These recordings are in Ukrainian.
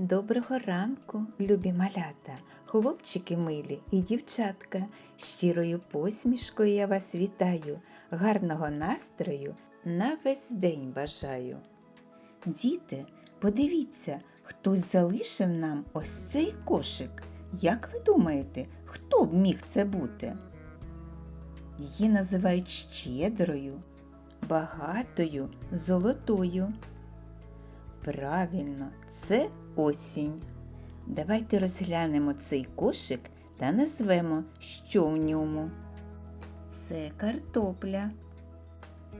Доброго ранку, любі малята, хлопчики милі і дівчатка. Щирою посмішкою я вас вітаю, гарного настрою на весь день бажаю. Діти, подивіться, хтось залишив нам ось цей кошик. Як ви думаєте, хто б міг це бути? Її називають щедрою, багатою, золотою. Правильно, це осінь. Давайте розглянемо цей кошик та назвемо, що в ньому. Це картопля,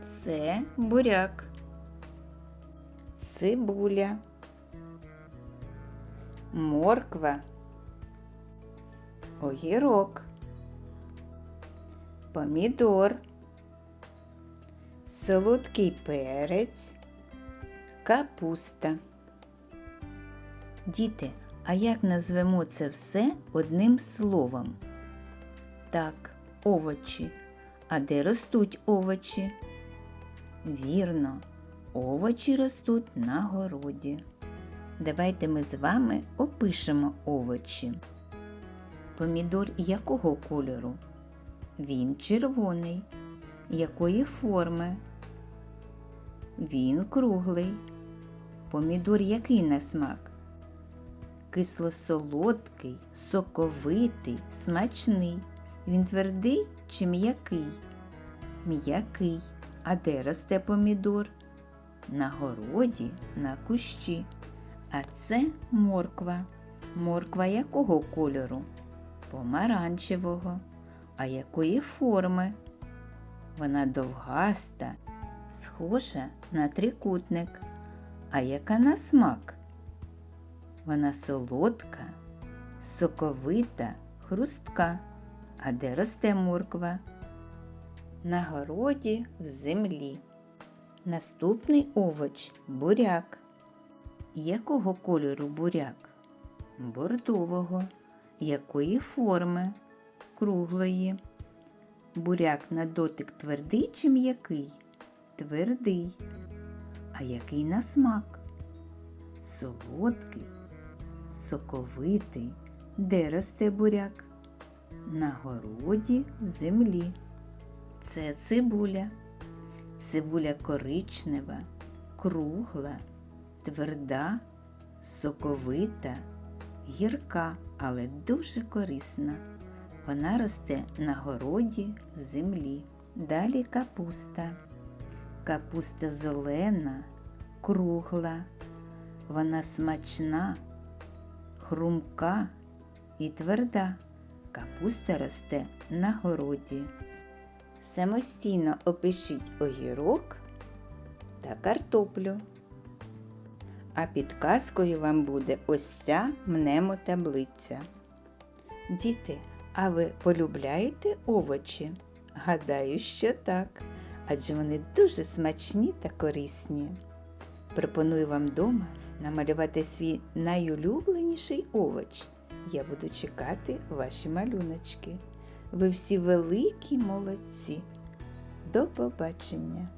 це буряк, цибуля, морква, огірок, помідор, солодкий перець, капуста. Діти, а як назвемо це все одним словом? Так, овочі. А де ростуть овочі? Вірно, овочі ростуть на городі. Давайте ми з вами опишемо овочі. Помідор якого кольору? Він червоний. Якої форми? Він круглий. Помідор який на смак? Кисло-солодкий, соковитий, смачний. Він твердий чи м'який? М'який. А де росте помідор? На городі, на кущі. А це морква. Морква якого кольору? Помаранчевого. А якої форми? Вона довгаста, схожа на трикутник. А яка на смак? Вона солодка, соковита, хрустка. А де росте морква? На городі в землі. Наступний овоч буряк. Якого кольору буряк? Бордового. Якої форми? Круглої. Буряк на дотик твердий чи м'який? Твердий. А який на смак? Солодкий, соковитий. Де росте буряк? На городі в землі. Це цибуля. Цибуля коричнева, кругла, тверда, соковита, гірка, але дуже корисна. Вона росте на городі в землі. Далі капуста. Капуста зелена, кругла. Вона смачна, хрумка і тверда. Капуста росте на городі. Самостійно опишіть огірок та картоплю. А підказкою вам буде ось ця мнемотаблиця. Діти, а ви полюбляєте овочі? Гадаю, що так, адже вони дуже смачні та корисні. Пропоную вам вдома намалювати свій найулюбленіший овоч. Я буду чекати ваші малюночки. Ви всі великі молодці. До побачення!